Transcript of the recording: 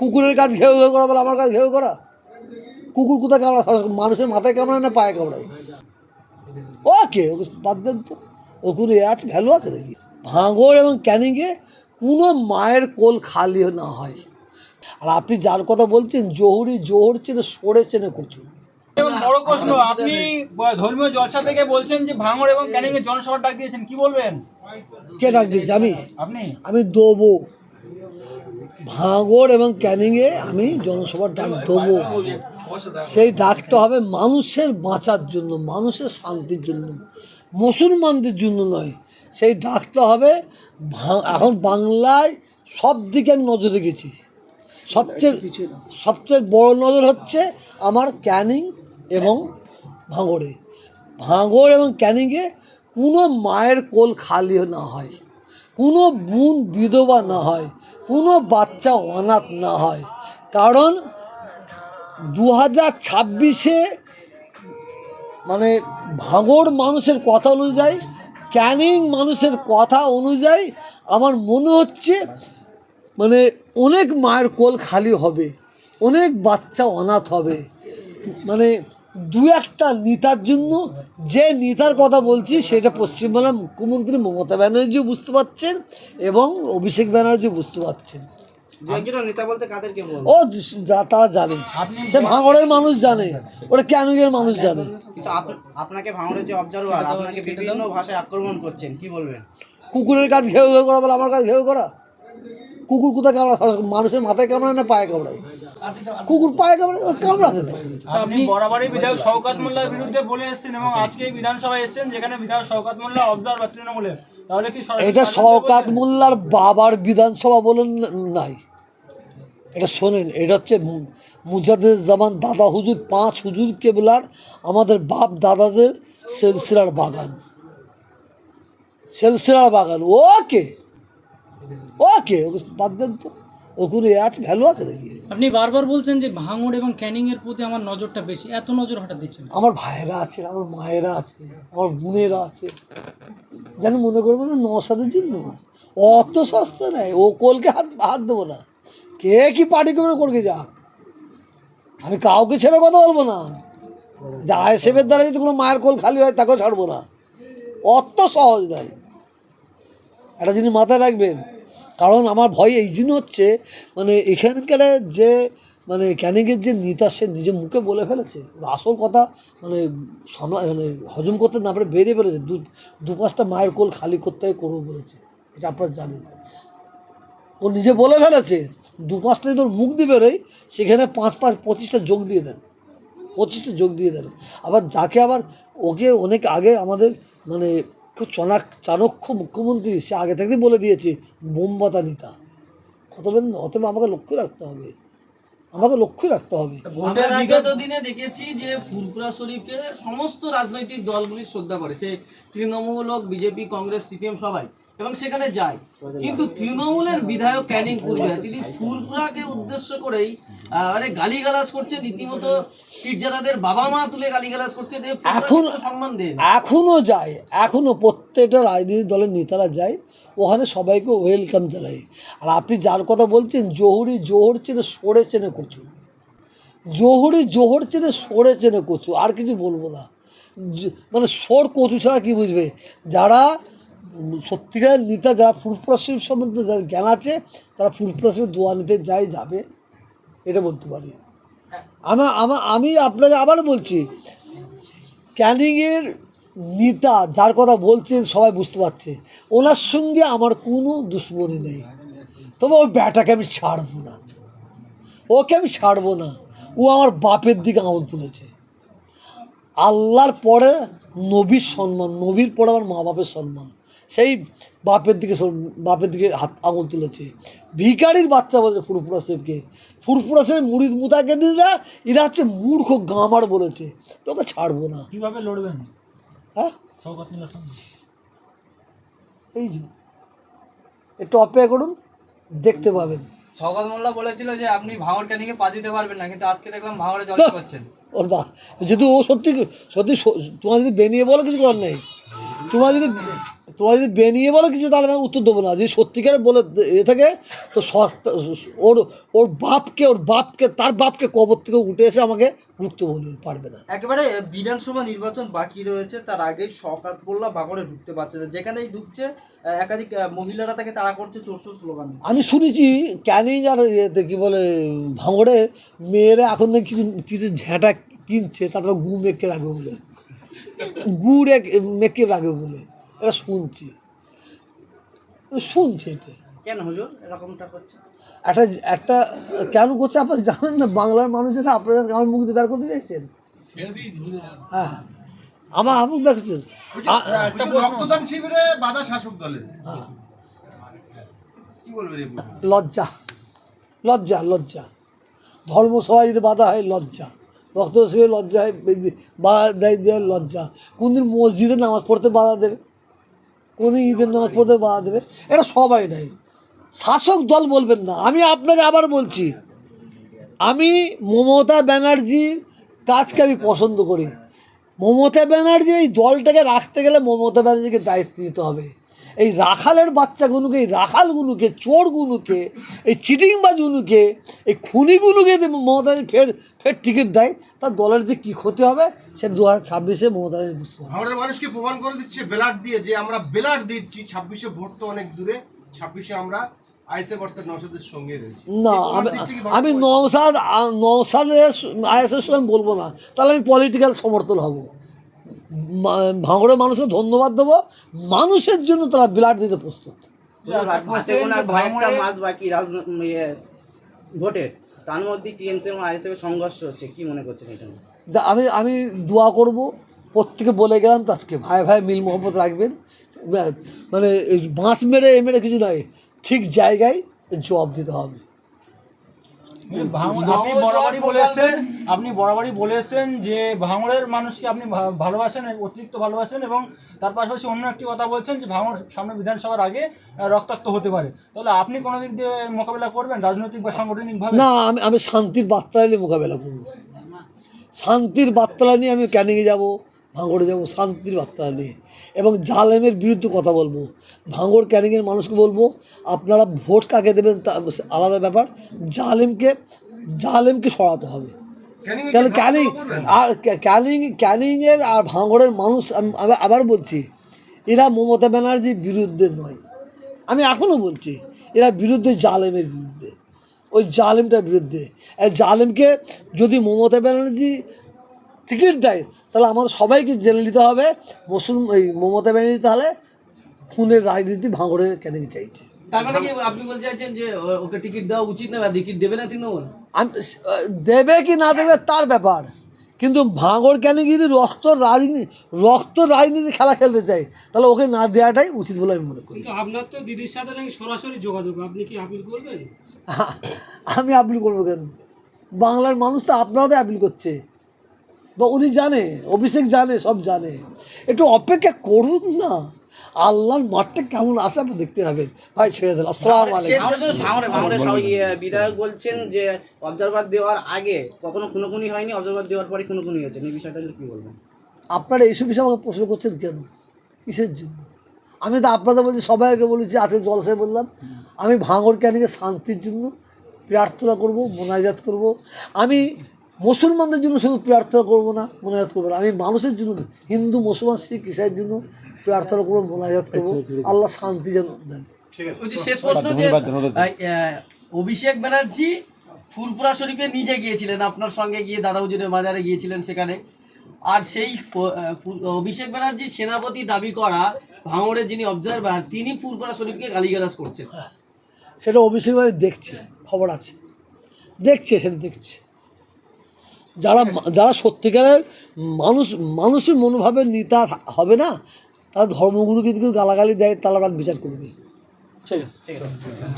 কুকুরের কাজ ঘেউ ঘেউ করা বলে আমার কাজ ঘেউ করা? কুকুর কোথায় কামড়া মানুষের মাথায় কামড়ায় না পায়ে কামড়ায়? ওকে ওকে বাদ দেন তো। ওগুলো এ আছে ভ্যালু আছে নাকি? ভাঙড় এবং ক্যানিংয়ে কোনো মায়ের কোল খালি না হয়। আর আপনি যার কথা বলছেন জহুরি জোহর চেনে সরে চেনে কচু। বড় প্রশ্ন আপনি ধর্মীয় জলসা থেকে বলছেন যে ভাঙড় এবং ক্যানিং এর জনসভার ডাক দিয়েছেন কি বলবেন? কে ডাক দিয়েছে? আমি? আপনি? আমি দেবো। ভাঙড় এবং ক্যানিংয়ে আমি জনসভার ডাক দেবো। সেই ডাকটা হবে মানুষের বাঁচার জন্য, মানুষের শান্তির জন্য, মুসলমানদের জন্য নয়। সেই ডাকটা হবে এখন বাংলায় সব দিকে আমি নজর রেখেছি। সবচেয়ে সবচেয়ে বড় নজর হচ্ছে আমার ক্যানিং এবং ভাঙড়ে। ভাঙড় এবং ক্যানিংয়ে কোনো মায়ের কোল খালি না হয়। কোনো বোন বিধবা না হয়, কোনো বাচ্চা অনাথ না হয়। কারণ দু হাজার ছাব্বিশে মানে ভাঙড় মানুষের কথা অনুযায়ী, ক্যানিং মানুষের কথা অনুযায়ী আমার মনে হচ্ছে মানে অনেক মায়ের কোল খালি হবে, অনেক বাচ্চা অনাথ হবে। মানে দু একটা নেতার জন্য যে নেতার কথা বলছি সেটা পশ্চিমবাংলার মুখ্যমন্ত্রী মমতা ব্যানার্জিও বুঝতে পারছেন এবং অভিষেক ব্যানার্জিও বুঝতে পারছেন। ও তারা জানে। সে ভাঙড়ের মানুষ জানে ওরা ক্যানুগের মানুষ জানে। আপনাকে ভাঙড়ের যে অবজারভার আপনাকে বিভিন্ন ভাষায় আক্রমণ করছেন কি বলবেন? কুকুরের কাজ ঘেউ ঘেউ করা বলে আমার কাজ ঘেউ করা? কুকুর কোথায় কামড়া মানুষের মাথায় কামড়ায় না পায়ে কামড়ায়? কুকুর পায়ে কামড়ায় ও কামড়াতে দেয়। আপনি বরাবরই বিধায়ক শওকাত মোল্লার বিরুদ্ধে বলে এসেছেন এবং আজকে বিধানসভায় এসেছেন যেখানে বিধায়ক শওকাত মোল্লা অবজারভার তৃণমূলের। তাহলে কি এটা শওকাত মোল্লার বাবার বিধানসভা বলেন নাই। এটা শোনেন এটা হচ্ছে মুজাদের জামান দাদা হুজুর পাঁচ হুজুর কেবলার আমাদের বাপ দাদাদের সেলসিলার বাগান। সেলসিলার বাগান। ওকে ওকে ওকে বাদ দেন তো। ওগুলো আছে ভ্যালু আছে নাকি? আপনি বারবার বলছেন যে ভাঙড় এবং ক্যানিং এর প্রতি আমার নজরটা বেশি। এত নজর হঠাৎ দিচ্ছেন আমার ভাইয়েরা আছে আমার মায়েরা আছে আমার বোনেরা আছে। যেন মনে করব না নসাদের জন্য। অত সস্তা নেই। ও কোলকে হাত হাত দেবো না। কে কি পার্টি করবে কোলকে যাক? আমি কাউকে ছেড়ে কথা বলব না। আইএসএফের দ্বারা যদি কোনো মায়ের কোল খালি হয় তাকেও ছাড়বো না। অত সহজ নয় একটা জিনিস মাথায় রাখবেন কারণ আমার ভয় এই জন্য হচ্ছে মানে এখানকার যে মানে ক্যানিংয়ের যে নেতা, সে নিজে মুখে বলে ফেলেছে। আসল কথা মানে সামলা মানে হজম করতে না পারে, বেরিয়ে ফেলেছে দু দু পাঁচটা মায়ের কোল খালি করতে করব বলেছে। এটা আপনারা জানেন। ও নিজে বলে ফেলেছে, দু পাঁচটা যদি মুখ দিয়ে বেরোয়, সেখানে পাঁচ পাঁচ, পঁচিশটা যোগ দিয়ে দেন। পঁচিশটা যোগ দিয়ে দেন। আবার যাকে আবার, ওকে অনেক আগে আমাদের মানে চনাক চাণক্য মুখ্যমন্ত্রী সে আগে থেকেই বলে দিয়েছে বোমবাতা নেতা। কত বলেন অতএব আমাকে লক্ষ্য রাখতে হবে। আমাকে লক্ষ্য রাখতে হবে। বিগত দিনে দেখেছি যে ফুরফুরা শরীফকে সমস্ত রাজনৈতিক দলগুলি শ্রদ্ধা করে সে তৃণমূল হোক বিজেপি কংগ্রেস সিপিএম সবাই। এবং সেখানে যায়। কিন্তু তৃণমূলের বিধায়ক ক্যানিং কুরবিয়া তিনি ফুরফুরাকে উদ্দেশ্য করেই মানে গালিগালাজ করছেন রীতিমতো পীরজাদাদের বাবা মা তুলে গালিগালাজ করছেন এ এখন- সম্মান দেন। এখনও যায় এখনও প্রত্যেকটা রাজনৈতিক দলের নেতারা যায় ওখানে সবাইকে ওয়েলকাম জানায়। আর আপনি যার কথা বলছেন জহুরি জোহর চেনে সরে চেনে কচু। জহুরি জোহর চেনে সরে চেনে কচু আর কিছু বলব না। মানে সোর কচু ছাড়া কী বুঝবে? যারা উম, সত্যিকারের নেতা যারা ফুরফুরাশিব সম্বন্ধে যাদের জ্ঞান আছে তারা ফুরফুরাশিবের দোয়া নিতে যায় যাবে এটা বলতে পারি। আমার আমার আমি আপনাকে আবার বলছি ক্যানিংয়ের নেতা যার কথা বলছেন সবাই বুঝতে পারছে। ওনার সঙ্গে আমার কোনো দুশ্মনী নেই। তবে ওই ব্যাটাকে আমি ছাড়বো না। ওকে আমি ছাড়বো না। ও আমার বাপের দিকে আঙুল তুলেছে। আল্লাহর পরে নবীর সম্মান নবীর পরে আমার মা বাপের সম্মান। সেই বাপের দিকে বাপের দিকে হাত আঙুল তুলেছে। ভিখারির বাচ্চা বলেছে ফুরফুরা শেফকে ফুরফুরা শেফ মুড়িদ মুতাকেদিনরা এরা হচ্ছে মূর্খ গামার বলেছে। তোকে ছাড়বো না। কীভাবে লড়বেন? হ্যাঁ? এই যে একটু অপেক্ষা করুন দেখতে পাবেন। সৌগত মোল্লা বলেছিল যে আপনি ভাঙড় ক্যানিংয়ে পা দিতে পারবেন না কিন্তু আজকে দেখলাম ভাঙড়ে জল করছেন। ওর বা যদি ও সত্যি সত্যি তোমার যদি বেনিয়ে বলো কিছু করার নেই। তোমার যদি তোমরা যদি বেনিয়ে বলো কিছু তাহলে আমি উত্তর দেবো না। যদি সত্যিকার বলে এ থাকে তো ওর ওর বাপকে ওর বাপকে তার বাপকে কবর থেকে উঠে এসে আমাকে উঠতে বলবে পারবে না। একেবারে বিধানসভা নির্বাচন বাকি রয়েছে তার আগে শকাত বললা বাগড়ে ঢুকতে পারছে না। যেখানেই ঢুকছে একাধিক মহিলারা তাকে তাড়া করছে চোর চোর স্লোগান আমি শুনেছি ক্যানিং আর ইয়েতে কী বলে ভাঙড়ে মেয়েরা এখন নাকি কিছু কিছু ঝ্যাঁটা কিনছে তারপর গু মেখে রাখবে বলে। গুড়ে মেখে রাখবে বলে। এটা শুনছি শুনছি এটা কেন হুজুর এরকমটা করছে একটা একটা কেন করছে আপনারা জানেন না বাংলার মানুষেরা আপনারা আমার মুখ দিয়ে বের করতে চাইছেন হ্যাঁ আমার আমুক প্রশ্ন রক্তদান শিবিরে বাধা শাসক দলের হ্যাঁ? লজ্জা লজ্জা লজ্জা ধর্মসভায় যদি বাধা হয় লজ্জা রক্ত শিবিরে লজ্জা হয় বাধা দেয় দেয় লজ্জা কোনদিন মসজিদে নামাজ পড়তে বাধা দেবে কোনদিন ঈদের নামাজ পড়তে বাধা দেবে? এটা সবাই নাই। শাসক দল বলবেন না। আমি আপনাকে আবার বলছি আমি মমতা ব্যানার্জির কাজকে আমি পছন্দ করি। মমতা ব্যানার্জির এই দলটাকে রাখতে গেলে মমতা ব্যানার্জিকে দায়িত্ব নিতে হবে। এই রাখালের বাচ্চাগুলোকে এই রাখালগুলোকে চোরগুলোকে এই চিটিংবাজগুলোকে এই খুনিগুলোকে মমতা ফের ফের টিকিট দেয় তার দলের যে কী ক্ষতি হবে সে দু হাজার ছাব্বিশে মমতা বুঝতে হবে ভাঙড়ের মানুষকে প্রমাণ করে দিচ্ছে ব্যালট দিয়ে যে আমরা ব্যালট দিচ্ছি ছাব্বিশে ভোট তো অনেক দূরে ছাব্বিশে আমরা না আমি? নৌসাদ নৌসাদের আইএসের সঙ্গে বলব না। তাহলে আমি পলিটিক্যাল সমর্থন হব। ভাঙড়ের মানুষকে ধন্যবাদ দেবো। মানুষের জন্য তারা ব্লাড দিতে প্রস্তুত। ইয়ে, ভোটের তার মধ্যে টিএমসি এবং আইএসএফ সংঘর্ষ হচ্ছে কি মনে করছেন এটা নিয়ে? আমি আমি দোয়া করব প্রত্যেকে বলে গেলাম তো আজকে ভাই ভাই মিল মোহব্বত রাখবেন। মানে বাঁশ মেরে এ মেরে কিছু নয় ঠিক জায়গায় জবাব দিতে হবে। আপনি বরাবরই বলে এসছেন আপনি বরাবরই বলে এসছেন যে ভাঙড়ের মানুষকে আপনি ভা- ভালোবাসেন অতিরিক্ত ভালোবাসেন এবং তার পাশাপাশি অন্য একটি কথা বলছেন যে ভাঙড় সামনে বিধানসভার আগে রক্তাক্ত হতে পারে। তাহলে আপনি কোনো দিক দিয়ে মোকাবেলা করবেন রাজনৈতিক বা সাংগঠনিকভাবে? না আমি আমি শান্তির বার্তা নিয়ে মোকাবেলা করব। শান্তির বার্তা নিয়ে আমি ক্যানিংয়ে যাব? ভাঙড়ে যাব শান্তির বার্তা নিয়ে। এবং জালেমের বিরুদ্ধে কথা বলব। ভাঙড় ক্যানিংয়ের মানুষকে বলব আপনারা ভোট কাকে দেবেন তা আলাদা ব্যাপার। জালেমকে জালেমকে সরাতে হবে। ক্যানিংয়ে কি তাহলে ভাগ ক্যানিং আর ক্যানিং ক্যানিংয়ের আর ভাঙড়ের মানুষ আমি আবার বলছি এরা মমতা ব্যানার্জির বিরুদ্ধে নয়। আমি এখনও বলছি এরা বিরুদ্ধে জালেমের বিরুদ্ধে। ওই জালেমটার বিরুদ্ধে। এই জালেমকে যদি মমতা ব্যানার্জি টিকিট দেয় তাহলে আমাদের সবাইকে জেনে নিতে হবে মুসলিম এই মমতা ব্যানার্জি তাহলে খুনের রাজনীতি ভাঙড়ে কেন চাইছে? মানে কি আপনি চাইছেন ওকে টিকিট দেওয়া উচিত না টিকিট দেবে না তৃণমূল? আমি দেবে কি না দেবে তার ব্যাপার। কিন্তু ভাঙড় কেন যদি রক্ত রাজনীতি রক্ত রাজনীতি খেলা খেলতে চাই তাহলে ওকে না দেওয়াটাই উচিত বলে আমি মনে করি। আপনার তো দিদির সাথে নাকি সরাসরি যোগাযোগ আপনি কি আপিল করবেন? আমি আপিল করব কেন? বাংলার মানুষ তো আপনারাও আপিল করছে। বা উনি জানে অভিষেক জানে সব জানে। একটু অপেক্ষা করুন না। আল্লাহর মাঠটা কেমন আছে আপনি দেখতে পাবেন। ভাই ছেড়ে দেন। আসসালাম বিধায়ক বলছেন যে অবজারভার দেওয়ার আগে কখনো খুনোখুনি হয়নি অবজারভার দেওয়ার পরে খুনোখুনি হয়েছে। এই বিষয়টা কি বলবেন? আপনারা এইসব বিষয়ে আমাকে প্রশ্ন করছেন কেন? কিসের জন্য? আমি তো আপনাদের বলছি সবাইকে বলেছি আজকে জলসায় বললাম। আমি ভাঙর ক্যানিকে শান্তির জন্য প্রার্থনা করব মোনাজাত করব। আমি মুসলমানদের জন্য শুধু প্রার্থনা করব না মোনাজাত করব না। আমি মানুষের জন্য হিন্দু মুসলমান শিখ ইসাইয়ের জন্য প্রার্থনা করব মোনাজাত করব। আল্লাহ শান্তি যেন দেন। ঠিক আছে ওই যে শেষ প্রশ্ন আহ, আহ, অভিষেক ব্যানার্জি ফুরপুরা শরীফে নিজে গিয়েছিলেন আপনার সঙ্গে গিয়ে দাদা হুজুরের মাজারে গিয়েছিলেন সেখানে। আর সেই অভিষেক ব্যানার্জি সেনাপতি দাবি করা ভাঙড়ের যিনি অবজারভার তিনি ফুরপুরা শরীফকে গালিগালাজ করছেন। সেটা অভিষেক বাড়ি দেখছে খবর আছে। দেখছে সেটা দেখছে। যারা যারা সত্যিকারের মানুষ, মানুষের মনোভাবের নেতা হবে না, তারা ধর্মগুরুকে কেউ গালাগালি দেয়, তারা তার বিচার করবে। ঠিক আছে ঠিক আছে।